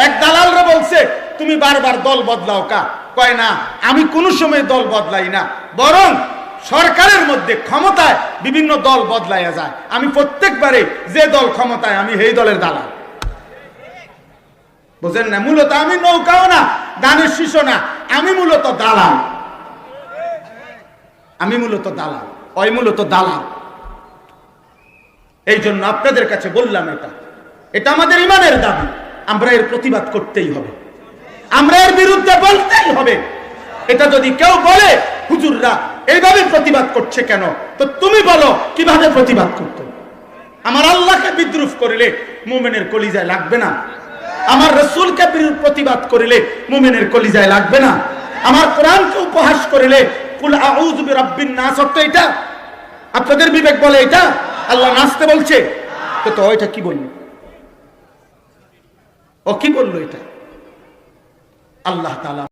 এক দালালরা বলছে, তুমি বারবার দল বদলাও কা? কয়, না, আমি কোনো সময় দল বদলাই না। বরং সরকারের মধ্যে ক্ষমতায় বিভিন্ন দল বদলাইয়া যায়। আমি প্রত্যেকবারে যে দল ক্ষমতায়, আমি সেই দলের দালাল। বুঝেন না? মূলত আমি নৌকাও না, দানের শিশু না, আমি মূলত দালাল। আমি মূলত দালাল ওই মূলত দালাল। এই জন্য আপনাদের কাছে বললাম এটা। এটা আমাদের ইমানের দাবি। আমরা এর প্রতিবাদ করতেই হবে। আমরা এর বিরুদ্ধে বলতেই হবে। এটা যদি কেউ বলে, হুজুররা এইভাবে প্রতিবাদ করছে কেন? তো তুমি বলো, কীভাবে প্রতিবাদ করতে? আমার আল্লাহকে বিদ্রুপ করিলে মোমেনের কলিজায় লাগবে না। আমার রসুলকে প্রতিবাদ করিলে মোমেনের কলিজায় লাগবে না। আমার কোরআনকে উপহাস করিলে এটা। আপনাদের বিবেক বলে এটা? আল্লাহ নাচতে বলছে। তো, এটা কি বলল? ও কি বলল এটা? আল্লাহ তাআলা